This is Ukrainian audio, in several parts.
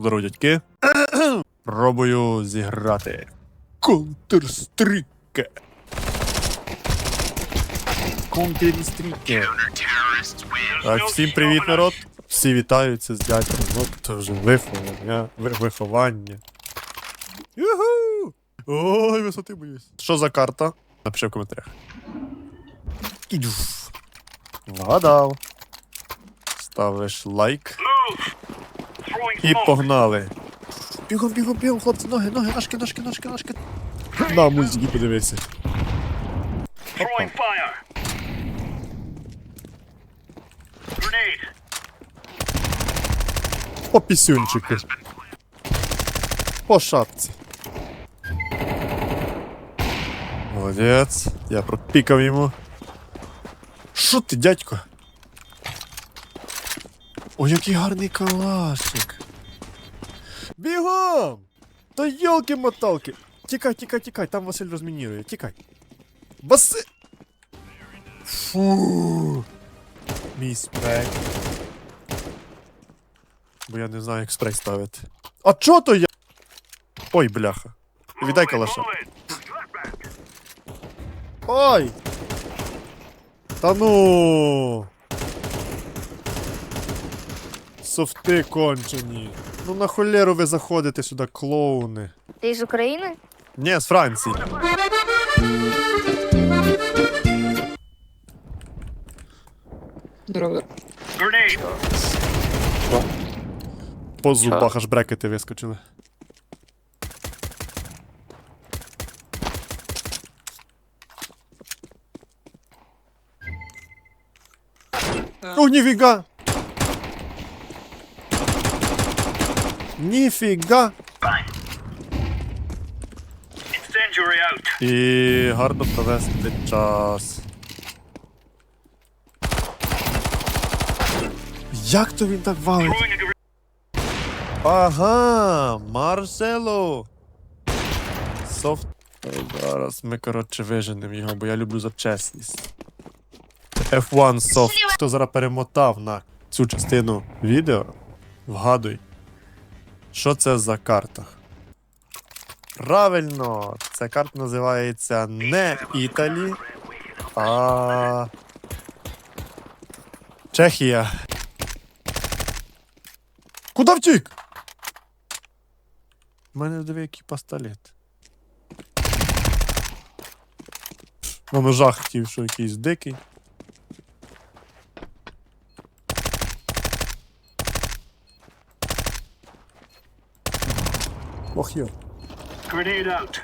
Здорово, дядьки. Пробую зіграти. Counter-Strike. Counter-Strike. Так, всім привіт, народ. Всі вітаються з дядьком. Ну, це вже виховання. Виховання. Юху! Ой, висоти боюсь. Що за карта? Напиши в коментарях. Вгадав. Ставиш лайк. І погнали. Бігом, бігом, бігом, хлопці, ноги, ноги, ножки, ножки, ножки, ножки. На музики подивися. Grenade. По пісюнчику. По шапці. Молодець. Я пропікав йому. Що ти, дядько? Ой, який гарний калашик. Бігом! Та йолки-моталки! Тікай, тікай, тікай, там Василь розмінірує, тікай. Васи... Фу. Мій спрей. Бо я не знаю, як спрей ставити. А чо то я? Ой, бляха. Віддай калаша. Ой! Та ну. Софти кончені. Ну на холєру ви заходите сюди, клоуни. Ти з України? Ні, з Франції. Здорово. По зубах аж брекети вискочили. О, ніфіга! Ніфіга! І гарно провести час. Як то він так валить? Ага, Марсело. Софт. Зараз ми, коротше, виженемо його, бо я люблю за чесність. F1 софт. Хто зараз перемотав на цю частину відео, вгадуй, що це за карта. Правильно, ця карта називається не Італі, а. Чехія. Куда втік? У мене диви який пістолет. На ножах хотів, що якийсь дикий. Ох йо. Grenade out.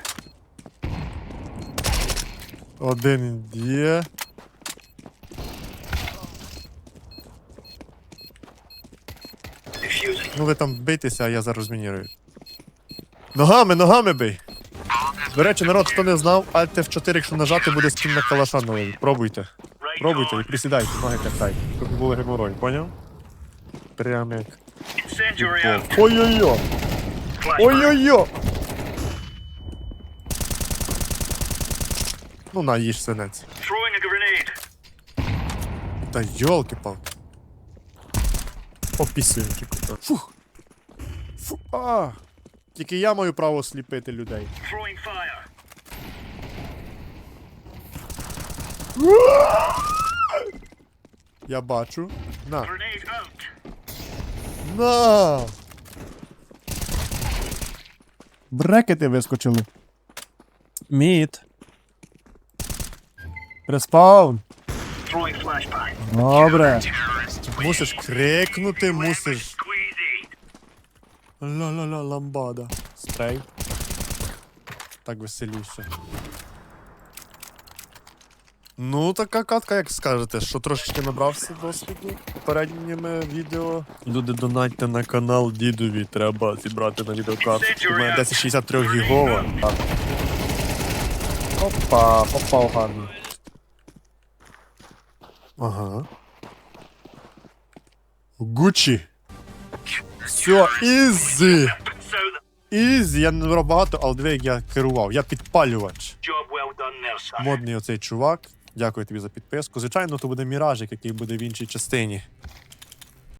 Один є. Ну ви там бийтеся, а я зараз змінірую. Ногами, ногами бий! До речі, народ, хто не знав, Alt F4, якщо нажати, буде скін на калаша новий. Пробуйте. Пробуйте і присідайте, ноги катайте. Щоб не геморрой, поняв? Прям як. Incendiary out. Ой-ой-ой! Ой-ой-ой! Ну на, їж синець. Та йолки-палки. По пісюнчику. Фух. Фу. А. Тільки я маю право сліпити людей. Я бачу. На. На. Брекети вискочили. Мід. Респаун. Добре. Мусиш крикнути, мусиш. Ла-ла-ла, ламбада. Спрей. Так веселіше. Ну, така катка, як скажете, що трошечки набрався досвіду попередніми відео. Люди донатьте на канал дідові, треба зібрати на відеокарту. У мене 1063 гігова. Опа, попав гарно. Ага. Гучі. Все, ізі. Ізі, я не набрав багато, але диви, як я керував. Я підпалювач. Модний оцей чувак. Дякую тобі за підписку. Звичайно, то буде міражик, який буде в іншій частині.